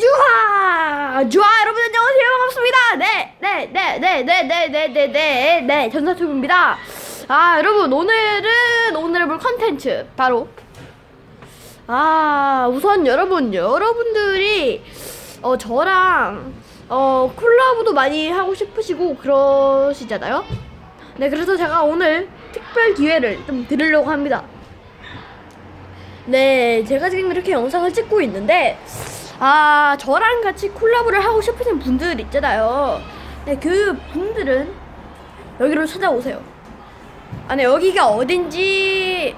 유하! 좋아 여러분 안녕하세요 반갑습니다 네 네 네 네 네 네 네 네네네 전사투브입니다 아 여러분 오늘은 오늘 볼 컨텐츠 바로 아 우선 여러분 여러분들이 어 저랑 어 콜라보도 많이 하고 싶으시고 그러시잖아요 네 그래서 제가 오늘 특별 기회를 좀 드리려고 합니다 네, 제가 지금 이렇게 영상을 찍고 있는데, 아, 저랑 같이 콜라보를 하고 싶으신 분들 있잖아요. 네, 그 분들은 여기로 찾아오세요. 아, 네, 여기가 어딘지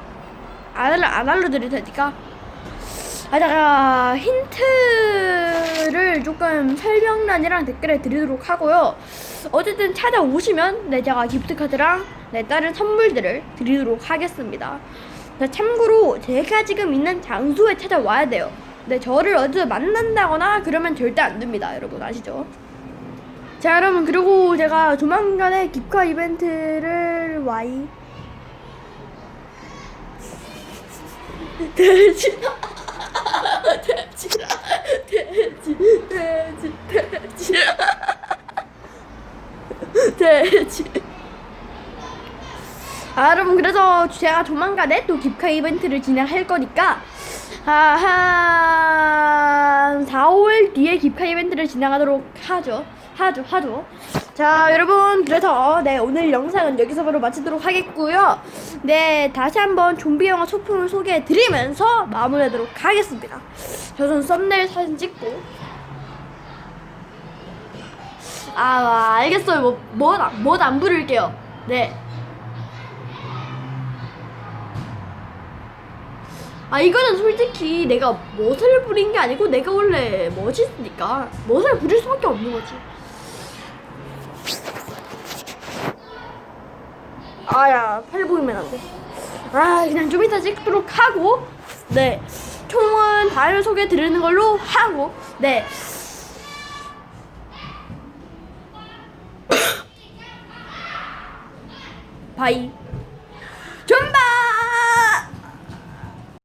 안, 안 알려드릴 테니까. 아, 제가 힌트를 조금 설명란이랑 댓글에 드리도록 하고요. 어쨌든 찾아오시면, 네, 제가 기프트카드랑, 네, 다른 선물들을 드리도록 하겠습니다. 자, 참고로 제가 지금 있는 장소에 찾아와야 돼요. 네, 저를 어디서 만난다거나 그러면 절대 안 됩니다. 여러분. 아시죠? 자, 여러분 그리고 제가 조만간에 기카 이벤트를 와이. 돼지. 돼지라 돼지. 돼지. 돼지. 돼지. 아, 여러분 그래서 제가 조만간에 또 깁카 이벤트를 진행할 거니까 아, 한 4, 5일 뒤에 깁카 이벤트를 진행하도록 하죠. 하죠, 하죠. 자, 여러분 그래서 네 오늘 영상은 여기서부로 마치도록 하겠고요. 네, 다시 한번 좀비 영화 소품을 소개해 드리면서 마무리하도록 하겠습니다. 저는 썸네일 사진 찍고 아, 알겠어요. 뭐, 뭐, 뭐안 부를게요. 네. 아 이거는 솔직히 내가 멋을 부린 게 아니고 내가 원래 멋있으니까 멋을 부릴 수밖에 없는 거지. 아야 팔 보이면 안 돼. 아 그냥 좀 이따 찍도록 하고 네 총은 다음에 소개해 드리는 걸로 하고 네. 바이.